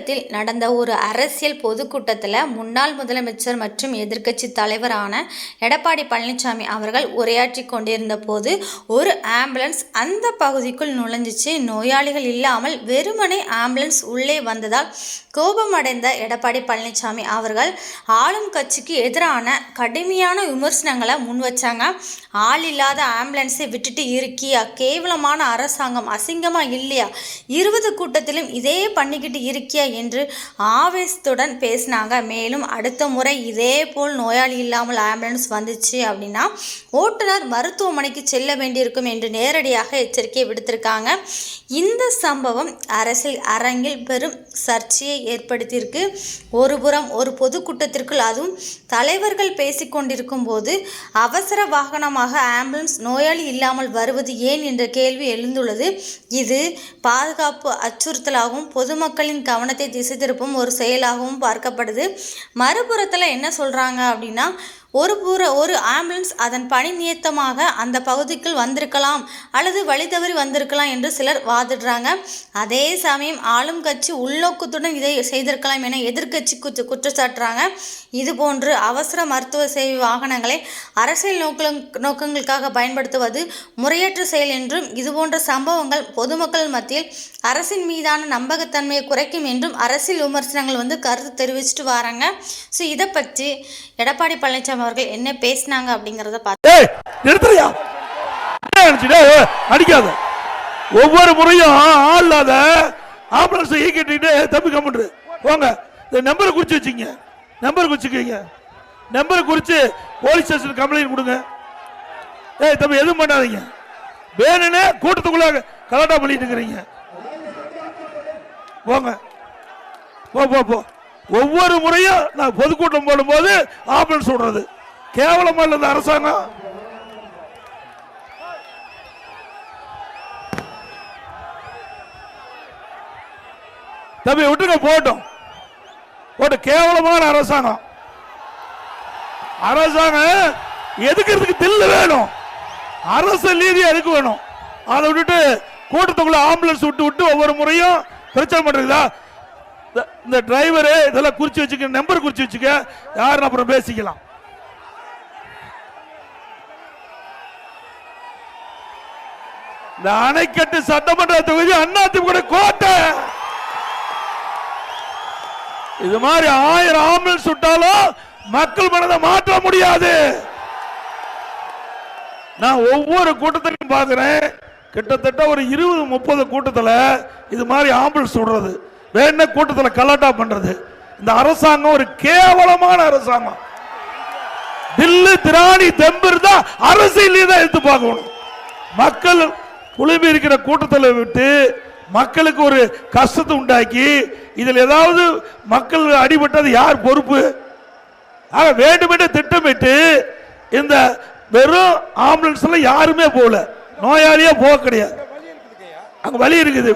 சமீபத்தில் நடந்த ஒரு அரசியல் பொதுக்கூட்டத்தில் முன்னாள் முதலமைச்சர் மற்றும் எதிர்க்கட்சி தலைவரான எடப்பாடி பழனிசாமி அவர்கள் உரையாற்றி கொண்டிருந்த போது ஒரு ஆம்புலன்ஸ் அந்த பகுதிக்குள் நுழைஞ்சிச்சு. நோயாளிகள் இல்லாமல் வெறுமனே ஆம்புலன்ஸ் உள்ளே வந்ததால் கோபமடைந்த எடப்பாடி பழனிசாமி அவர்கள் ஆளும் கட்சிக்கு எதிரான கடுமையான விமர்சனங்களை முன் வச்சாங்க. ஆள் இல்லாத ஆம்புலன்ஸை விட்டுட்டு இருக்கியா? கேவலமான அரசாங்கம் அசிங்கமாக இல்லையா? இருபது கூட்டத்திலும் இதே பண்ணிக்கிட்டு இருக்கியா என்று ஆவேசத்துடன் பேசினாங்க. மேலும் அடுத்த முறை இதே போல் நோயாளி இல்லாமல் ஆம்புலன்ஸ் வந்துச்சு அப்படின்னா ஓட்டுநர் மருத்துவமனைக்கு செல்ல வேண்டியிருக்கும் என்று நேரடியாக எச்சரிக்கை விடுத்திருக்காங்க. இந்த சம்பவம் அரசியல் அரங்கில் பெரும் சர்ச்சையை ஏற்படுத்தியிருக்கு. ஒருபுறம் ஒரு பொதுக்கூட்டத்திற்குள் அதுவும் தலைவர்கள் பேசிக்கொண்டிருக்கும் போது அவசர வாகனமாக ஆம்புலன்ஸ் நோயாளி இல்லாமல் வருவது ஏன் என்ற கேள்வி எழுந்துள்ளது. இது பாதுகாப்பு அச்சுறுத்தலாகவும் பொதுமக்களின் கவனத்தை திசை திருப்பும் ஒரு செயலாகவும் பார்க்கப்படுது. மறுபுறத்தில் என்ன சொல்கிறாங்க அப்படின்னா ஒரு புற ஒரு ஆம்புலன்ஸ் அதன் பணி நியத்தமாக அந்த பகுதிக்குள் வந்திருக்கலாம் அல்லது வழி தவறி வந்திருக்கலாம் என்று சிலர் வாதிடுறாங்க. அதே சமயம் ஆளும் கட்சி உள்நோக்கத்துடன் இதை செய்திருக்கலாம் என எதிர்க்கட்சி குற்ற குற்றச்சாட்டுறாங்க. இதுபோன்று அவசர மருத்துவ சேவை வாகனங்களை அரசியல் நோக்க நோக்கங்களுக்காக பயன்படுத்துவது முறையற்ற செயல் என்றும் இதுபோன்ற சம்பவங்கள் பொதுமக்கள் மத்தியில் அரசின் மீதான நம்பகத்தன்மையை குறைக்கும் என்றும் அரசியல் விமர்சனங்கள் வந்து கருத்து தெரிவிச்சிட்டு வராங்க. ஸோ இதை பற்றி எடப்பாடி பழனிசாமி அவர்கள் என்ன பேசினாங்க அப்படிங்கிறத பார்த்து அடிக்காத. ஒவ்வொரு முறையும் ஆள் இல்லாத ஆம்புலன்ஸ் ஈக்கிட்டு தம்பி கம்முன்று போங்க. இந்த நம்பரை குறிச்சு வச்சுங்க நம்பர் குறிச்சுக்கீங்க நம்பரை குறிச்சு போலீஸ் ஸ்டேஷன் கம்ப்ளைண்ட் கொடுங்க. ஏய் தம்பி எதுவும் பண்ணாதீங்க. வேணும்னே கூட்டத்துக்குள்ள கலாட்டா பண்ணிட்டு இருக்கிறீங்க. போங்க. போ போ போ. ஒவ்வொரு முறையும் நான் பொதுக்கூட்டம் போடும்போது ஆம்புலன்ஸ் விடுறது கேவலமா இல்லை இந்த அரசாங்கம்? தம்பி விட்டுங்க போட்டோம் போட்டு கேவலமான அரசாங்கம். அரசாங்கம் எதுக்கிறதுக்கு தில்லு வேணும்? அரசு நீதி இருக்கு வேணும்? அதை விட்டுட்டு கூட்டத்துக்குள்ள ஆம்புலன்ஸ் விட்டு விட்டு ஒவ்வொரு முறையும் பிரச்சனை பண்றீங்களா இந்த- இந்த டிரைவரு இதெல்லாம் குறிச்சு வச்சுக்க நம்பர் குறிச்சு வச்சுக்க யாரும் அப்புறம் பேசிக்கலாம். இந்த அணைக்கட்டு சட்டமன்ற தொகுதி அதிமுக கோட்டை. இது மாதிரி ஆயிரம் ஆம்புலன்ஸ் விட்டாலும் மக்கள் மனதை மாற்ற முடியாது. நான் ஒவ்வொரு கூட்டத்திலையும் பார்க்கிறேன். கிட்டத்தட்ட ஒரு இருபது முப்பது கூட்டத்தில் இது மாதிரி ஆம்புலன்ஸ் விடுறது. வேண கூட்டத்தில் கலாட்டா பண்றது? இந்த அரசாங்கம் ஒரு கேவலமான அரசாங்கம். தில்லு திராணி தெம்பு இருந்தா அரசியலே தான் எடுத்து பார்க்கணும். மக்கள் குழுமி இருக்கிற கூட்டத்தில் விட்டு மக்களுக்கு ஒரு கஷ்டத்தை உண்டாக்கி இதில் ஏதாவது மக்கள் அடிபட்டது யார் பொறுப்பு? ஆக வேண்டுமென்று திட்டமிட்டு இந்த வெறும் ஆம்புலன்ஸ்ல யாருமே போகல. நோயாளியே போக கிடையாது. அங்கே வழி இருக்குது.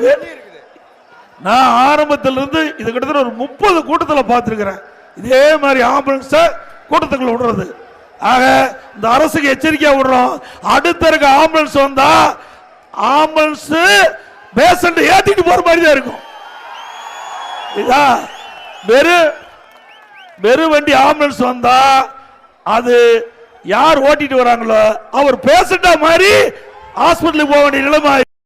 நான் ஆரம்பத்திலிருந்து இது கிட்டத்தட்ட ஒரு முப்பது கூட்டத்தில் பார்த்துருக்கிறேன். இதே மாதிரி ஆம்புலன்ஸை கூட்டத்துக்குள்ள விடுறது. ஆக இந்த அரசுக்கு எச்சரிக்கையாக விடுறோம். அடுத்த இருக்க ஆம்புலன்ஸ் வந்தா ஆம்புலன்ஸ் பேஷண்ட் ஏற்றிட்டு போகிற மாதிரி தான் இருக்கும். இதா வெறும் வெறும் வண்டி ஆம்புலன்ஸ் வந்தா அது யார் ஓட்டிட்டு வராங்களோ அவர் பேஷண்டா மாதிரி ஹாஸ்பிட்டலுக்கு போக வேண்டிய நிலைமை